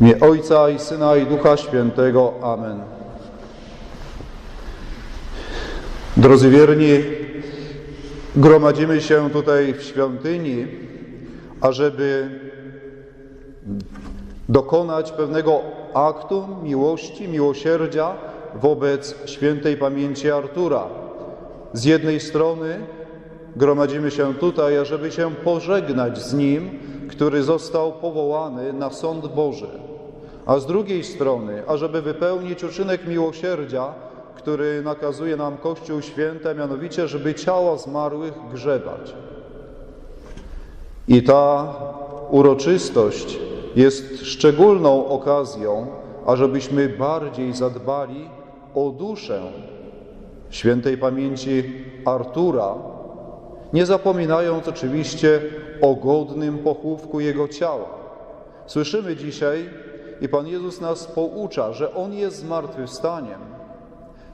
Imię Ojca i Syna i Ducha Świętego. Amen. Drodzy wierni, gromadzimy się tutaj w świątyni, ażeby dokonać pewnego aktu miłości, miłosierdzia wobec świętej pamięci Artura. Z jednej strony gromadzimy się tutaj, ażeby się pożegnać z nim, który został powołany na sąd Boży, a z drugiej strony, ażeby wypełnić uczynek miłosierdzia, który nakazuje nam Kościół Święty, mianowicie, żeby ciała zmarłych grzebać. I ta uroczystość jest szczególną okazją, ażebyśmy bardziej zadbali o duszę świętej pamięci Artura, nie zapominając oczywiście o godnym pochówku jego ciała. Słyszymy dzisiaj i Pan Jezus nas poucza, że On jest zmartwychwstaniem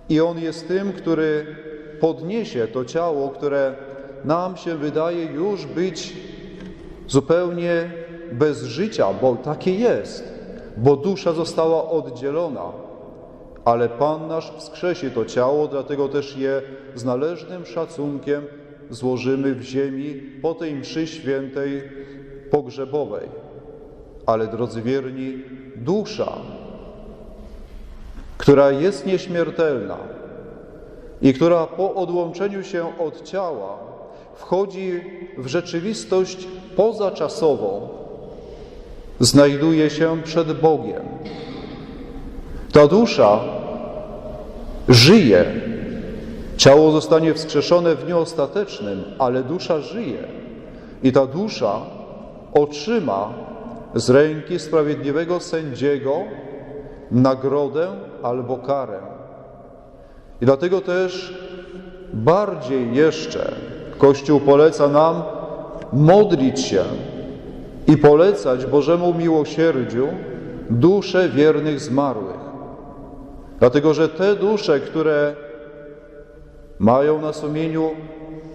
i On jest tym, który podniesie to ciało, które nam się wydaje już być zupełnie bez życia, bo takie jest, bo dusza została oddzielona. Ale Pan nasz wskrzesi to ciało, dlatego też je z należnym szacunkiem złożymy w ziemi po tej mszy świętej pogrzebowej. Ale drodzy wierni, dusza, która jest nieśmiertelna i która po odłączeniu się od ciała wchodzi w rzeczywistość pozaczasową, znajduje się przed Bogiem. Ta dusza żyje. Ciało zostanie wskrzeszone w dniu ostatecznym, ale dusza żyje. I ta dusza otrzyma z ręki sprawiedliwego sędziego nagrodę albo karę. I dlatego też bardziej jeszcze Kościół poleca nam modlić się i polecać Bożemu miłosierdziu dusze wiernych zmarłych. Dlatego, że te dusze, które mają na sumieniu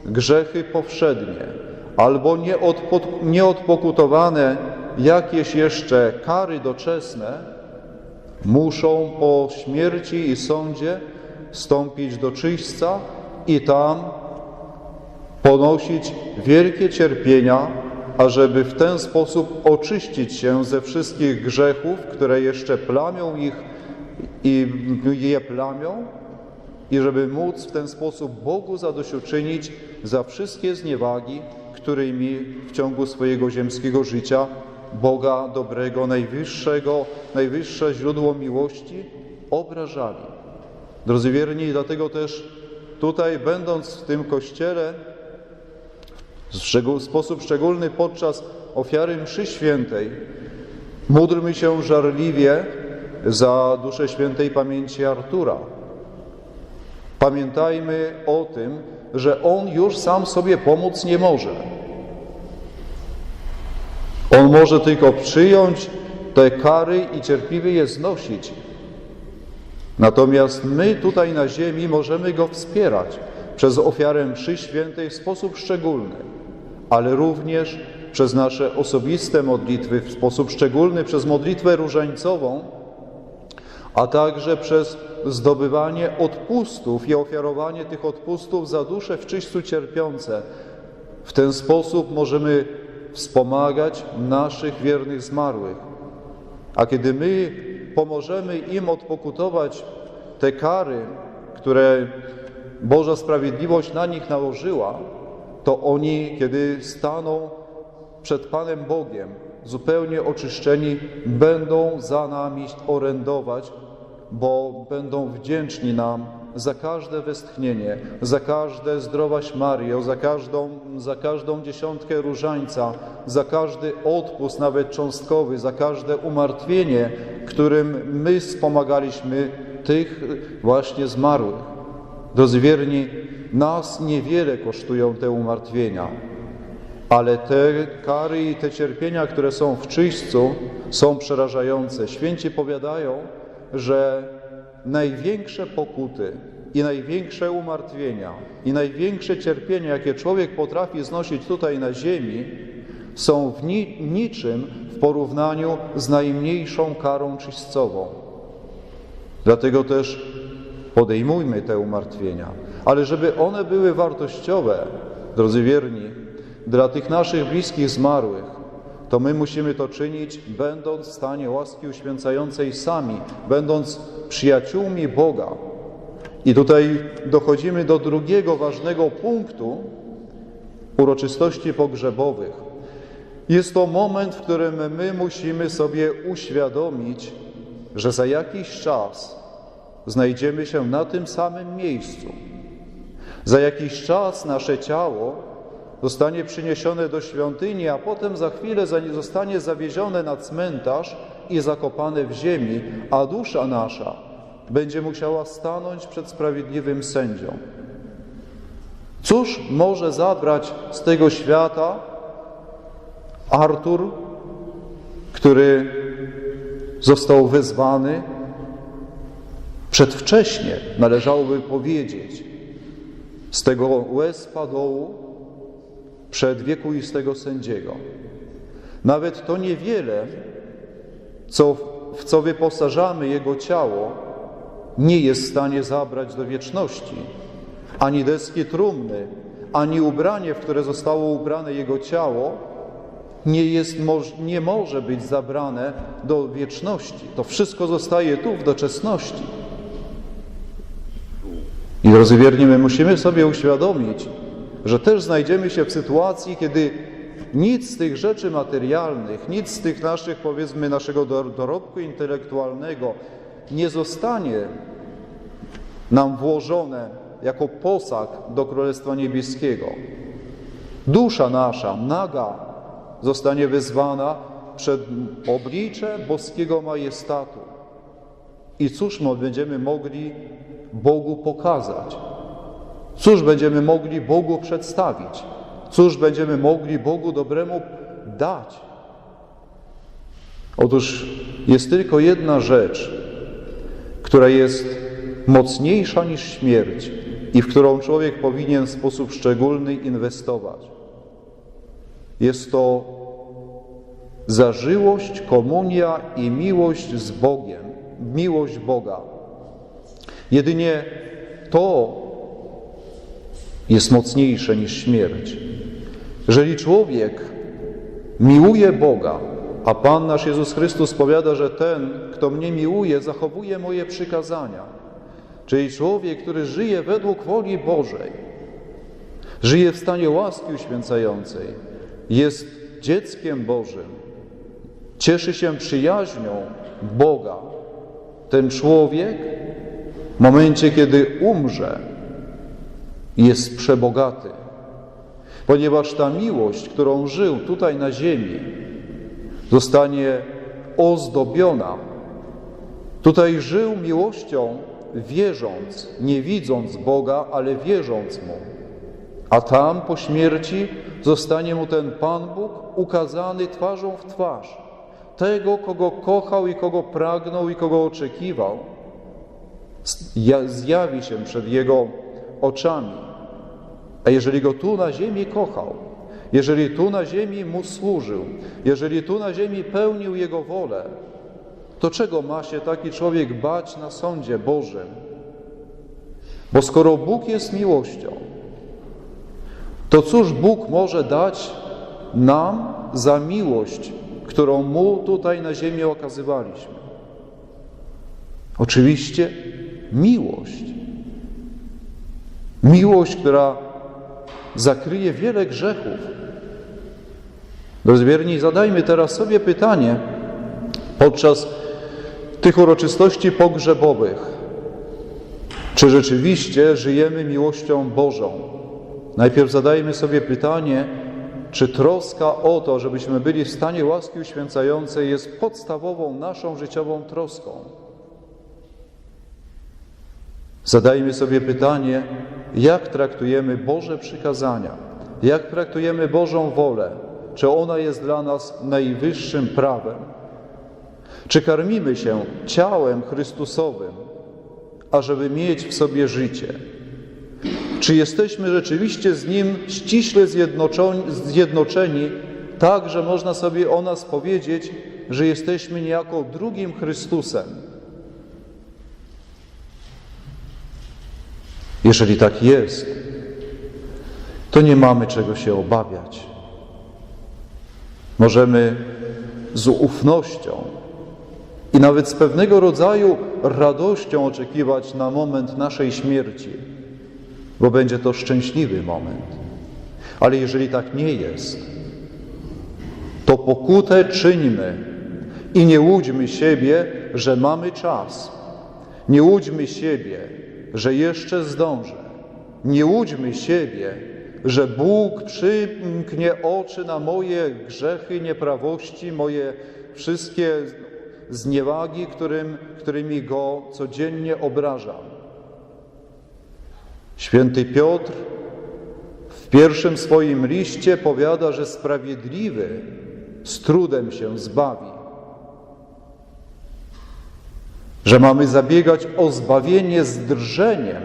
grzechy powszednie albo nieodpokutowane jakieś jeszcze kary doczesne, muszą po śmierci i sądzie wstąpić do czyśćca i tam ponosić wielkie cierpienia, ażeby w ten sposób oczyścić się ze wszystkich grzechów, które jeszcze plamią ich i je plamią, i żeby móc w ten sposób Bogu zadośćuczynić za wszystkie zniewagi, którymi w ciągu swojego ziemskiego życia Boga dobrego, najwyższego, najwyższe źródło miłości obrażali. Drodzy wierni, dlatego też tutaj, będąc w tym kościele, w sposób szczególny podczas ofiary mszy świętej, módlmy się żarliwie za duszę świętej pamięci Artura. Pamiętajmy o tym, że on już sam sobie pomóc nie może. On może tylko przyjąć te kary i cierpliwie je znosić. Natomiast my tutaj na ziemi możemy go wspierać przez ofiarę mszy świętej w sposób szczególny, ale również przez nasze osobiste modlitwy, w sposób szczególny przez modlitwę różańcową, a także przez zdobywanie odpustów i ofiarowanie tych odpustów za dusze w czyśćcu cierpiące. W ten sposób możemy wspomagać naszych wiernych zmarłych. A kiedy my pomożemy im odpokutować te kary, które Boża sprawiedliwość na nich nałożyła, to oni, kiedy staną przed Panem Bogiem, zupełnie oczyszczeni, będą za nami orędować, bo będą wdzięczni nam za każde westchnienie, za każde zdrowaś Mario, za każdą, za każdą dziesiątkę różańca, za każdy odpust, nawet cząstkowy, za każde umartwienie, którym my wspomagaliśmy tych właśnie zmarłych. Drodzy wierni, nas niewiele kosztują te umartwienia, ale te kary i te cierpienia, które są w czyśćcu, są przerażające. Święci powiadają, że największe pokuty i największe umartwienia i największe cierpienia, jakie człowiek potrafi znosić tutaj na ziemi, są w ni niczym w porównaniu z najmniejszą karą czyśćcową. Dlatego też podejmujmy te umartwienia, ale żeby one były wartościowe, drodzy wierni, dla tych naszych bliskich zmarłych, to my musimy to czynić, będąc w stanie łaski uświęcającej sami, będąc przyjaciółmi Boga. I tutaj dochodzimy do drugiego ważnego punktu uroczystości pogrzebowych. Jest to moment, w którym my musimy sobie uświadomić, że za jakiś czas znajdziemy się na tym samym miejscu. Za jakiś czas nasze ciało zostanie przyniesione do świątyni, a potem za chwilę zostanie zawiezione na cmentarz i zakopane w ziemi, a dusza nasza będzie musiała stanąć przed sprawiedliwym sędzią. Cóż może zabrać z tego świata Artur, który został wezwany przedwcześnie, należałoby powiedzieć, z tego łez padołu przed wiekuistego sędziego. Nawet to niewiele, co, w co wyposażamy jego ciało, nie jest w stanie zabrać do wieczności. Ani deski trumny, ani ubranie, w które zostało ubrane jego ciało, nie, jest, nie może być zabrane do wieczności. To wszystko zostaje tu w doczesności. I drodzy wierni, my musimy sobie uświadomić, że też znajdziemy się w sytuacji, kiedy nic z tych rzeczy materialnych, nic z tych naszych, powiedzmy, naszego dorobku intelektualnego nie zostanie nam włożone jako posag do Królestwa Niebieskiego. Dusza nasza, naga, zostanie wyzwana przed oblicze boskiego majestatu. I cóż my będziemy mogli Bogu pokazać? Cóż będziemy mogli Bogu przedstawić? Cóż będziemy mogli Bogu dobremu dać? Otóż jest tylko jedna rzecz, która jest mocniejsza niż śmierć i w którą człowiek powinien w sposób szczególny inwestować. Jest to zażyłość, komunia i miłość z Bogiem, miłość Boga. Jedynie to jest mocniejsze niż śmierć. Jeżeli człowiek miłuje Boga, a Pan nasz Jezus Chrystus powiada, że ten, kto mnie miłuje, zachowuje moje przykazania, czyli człowiek, który żyje według woli Bożej, żyje w stanie łaski uświęcającej, jest dzieckiem Bożym, cieszy się przyjaźnią Boga, ten człowiek w momencie, kiedy umrze, jest przebogaty, ponieważ ta miłość, którą żył tutaj na ziemi, zostanie ozdobiona. Tutaj żył miłością, wierząc, nie widząc Boga, ale wierząc Mu. A tam po śmierci zostanie mu ten Pan Bóg ukazany twarzą w twarz. Tego, kogo kochał i kogo pragnął i kogo oczekiwał, zjawi się przed jego oczami. A jeżeli go tu na ziemi kochał, jeżeli tu na ziemi mu służył, jeżeli tu na ziemi pełnił jego wolę, to czego ma się taki człowiek bać na sądzie Bożym? Bo skoro Bóg jest miłością, to cóż Bóg może dać nam za miłość, którą Mu tutaj na ziemi okazywaliśmy? Oczywiście miłość. Miłość, która zakryje wiele grzechów. Drodzy wierni, zadajmy teraz sobie pytanie podczas tych uroczystości pogrzebowych, czy rzeczywiście żyjemy miłością Bożą? Najpierw zadajmy sobie pytanie, czy troska o to, żebyśmy byli w stanie łaski uświęcającej jest podstawową naszą życiową troską? Zadajmy sobie pytanie, jak traktujemy Boże przykazania, jak traktujemy Bożą wolę, czy ona jest dla nas najwyższym prawem, czy karmimy się ciałem Chrystusowym, ażeby mieć w sobie życie. Czy jesteśmy rzeczywiście z Nim ściśle zjednoczeni, tak, że można sobie o nas powiedzieć, że jesteśmy niejako drugim Chrystusem. Jeżeli tak jest, to nie mamy czego się obawiać. Możemy z ufnością i nawet z pewnego rodzaju radością oczekiwać na moment naszej śmierci, bo będzie to szczęśliwy moment. Ale jeżeli tak nie jest, to pokutę czyńmy i nie łudźmy siebie, że mamy czas. Nie łudźmy siebie, że jeszcze zdążę. Nie łudźmy siebie, że Bóg przymknie oczy na moje grzechy, nieprawości, moje wszystkie zniewagi, którym, którymi Go codziennie obrażam. Święty Piotr w pierwszym swoim liście powiada, że sprawiedliwy z trudem się zbawi. Że mamy zabiegać o zbawienie z drżeniem.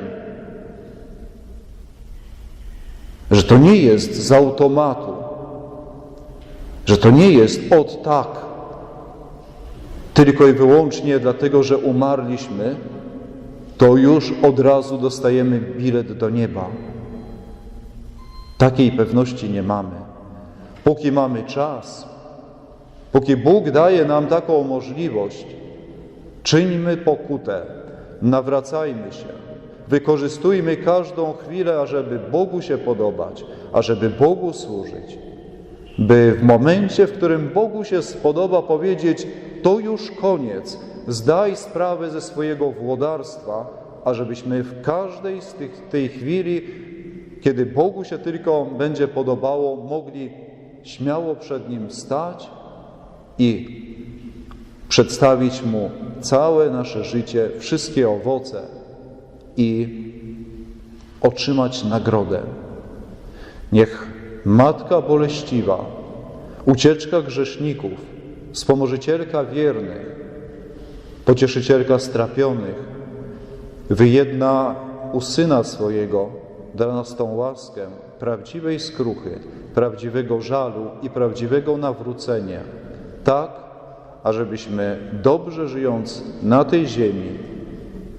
Że to nie jest z automatu. Że to nie jest od tak. Tylko i wyłącznie dlatego, że umarliśmy, to już od razu dostajemy bilet do nieba. Takiej pewności nie mamy. Póki mamy czas, póki Bóg daje nam taką możliwość, czyńmy pokutę, nawracajmy się, wykorzystujmy każdą chwilę, ażeby Bogu się podobać, ażeby Bogu służyć. By w momencie, w którym Bogu się spodoba powiedzieć, to już koniec, zdaj sprawę ze swojego włodarstwa, ażebyśmy w każdej z tych, tej chwili, kiedy Bogu się tylko będzie podobało, mogli śmiało przed Nim stać i przedstawić Mu całe nasze życie, wszystkie owoce i otrzymać nagrodę. Niech Matka Boleściwa, ucieczka grzeszników, wspomożycielka wiernych, pocieszycielka strapionych, wyjedna u Syna swojego, da nas tą łaskę prawdziwej skruchy, prawdziwego żalu i prawdziwego nawrócenia, tak, ażebyśmy dobrze żyjąc na tej ziemi,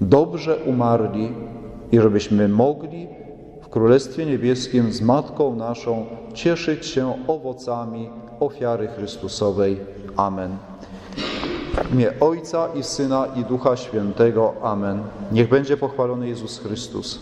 dobrze umarli i żebyśmy mogli w Królestwie Niebieskim z Matką naszą cieszyć się owocami ofiary Chrystusowej. Amen. W imię Ojca i Syna i Ducha Świętego. Amen. Niech będzie pochwalony Jezus Chrystus.